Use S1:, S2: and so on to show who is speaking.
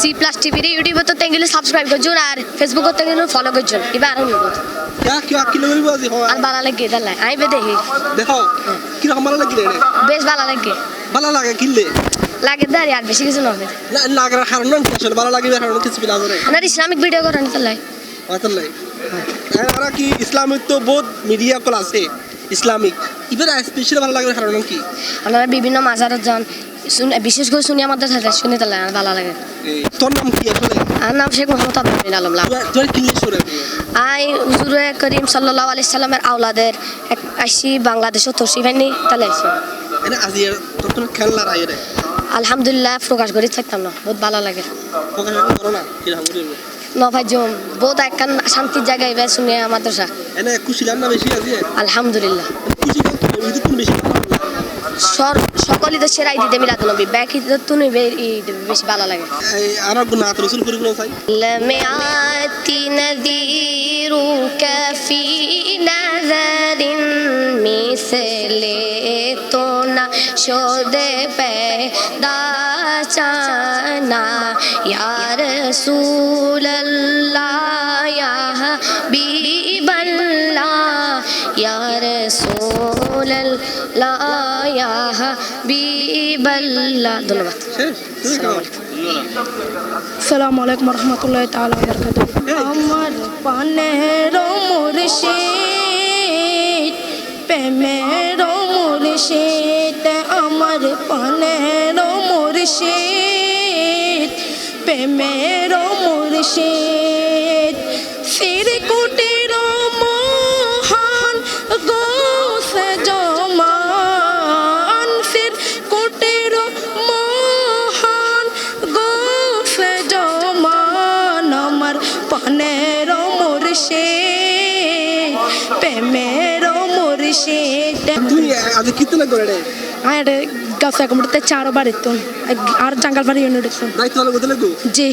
S1: C plus TV রে ಟಿವಿರಿ তো তেঙ্গিলে subscribe ಗೊಜ್ಜು আর ফেসবুক তেঙ্গিলে ফলো ಗೊಜ್ಜು ಇವೆ আর হুন
S2: ಗೊಜ್ಜು কি আকিলে লই বাজি হয়।
S1: আর ভালো লাগে দালাই আই বে দেখি।
S2: দেখো কি রকম ভালো লাগে রে?
S1: বেশ ভালো লাগে।
S2: ভালো লাগে কিলে
S1: লাগে দাঁড়ি আর বেশি কিছু নবে
S2: না লাগার কারণ না আসলে ভালো লাগে কারণ কিছু বিলা করে
S1: না ইসলামিক ভিডিও করেন তালাই
S2: আতলাই আর কি ইসলামিক তো বহুত মিডিয়া কল আছে ইসলামিক। ইবার স্পেশাল ভালো লাগে কারণ কি?
S1: আমরা বিভিন্ন মাজারত যান শুন বিশেষ করে শুনি আমাদের সাথে শুনি আমার ভালো লাগে
S2: তোর নাম কি আসলে?
S1: আর নাম শেখ মোহাম্মদ আব্দুল আলম লাভ
S2: তুই- তুই কিনলে সরে
S1: আই হুজুরে করিম সাল্লাহ আলি সাল্লামের আওলাদের আইসি বাংলাদেশও তসি ভাইনি তাহলে আইসি
S2: এনে আজি তোর তো খেলনা রায় রে
S1: আলহামদুলিল্লাহ প্রকাশ করি থাকতাম না বহুত ভালো লাগে।
S2: ফোকাস করো না কি রকম করে
S1: নভাই জম বহুত একখান শান্তির জায়গায় এবার শুনে আমাদের
S2: এনে খুশি না বেশি আজি?
S1: আলহামদুলিল্লাহ।
S2: খুশি তো বেশি সকল ঈদের
S1: সেরা ঈদ ঈদে মিলাদ নবী ব্যাক ঈদ তুন ঈদ বেশি ভালো লাগে
S2: আর নাত রসুল পরিগুলো চাই
S1: লমিআতি নদিরুকা ফি নাজারিন মিসলে তো না শোদে পেদা চানা ইয়া রসুলাল্লাহ। হাবিবাল্লাহ ইয়া রাসূলুল্লাহ ইয়া হাবিবাল্লাহ ধন্যবাদ।
S2: কেমন
S3: আসসালামু আলাইকুম। রহমতুল্লাহ তাআলা বারাকাতু আমার পানের মুর্শিদ প্রেমের মুর্শিদ আমার পানের মুর্শিদ প্রেমের মুর্শিদ। মুর্শিদ প্রেমের মুর্শিদ।
S2: তুই আজ কিতনে করে রে?
S3: আর গাছ একমতে চার বাড়িত আর জাঙ্গাল বাড়ি ইউনিট
S2: দায়িত্ব লাগো
S3: জি।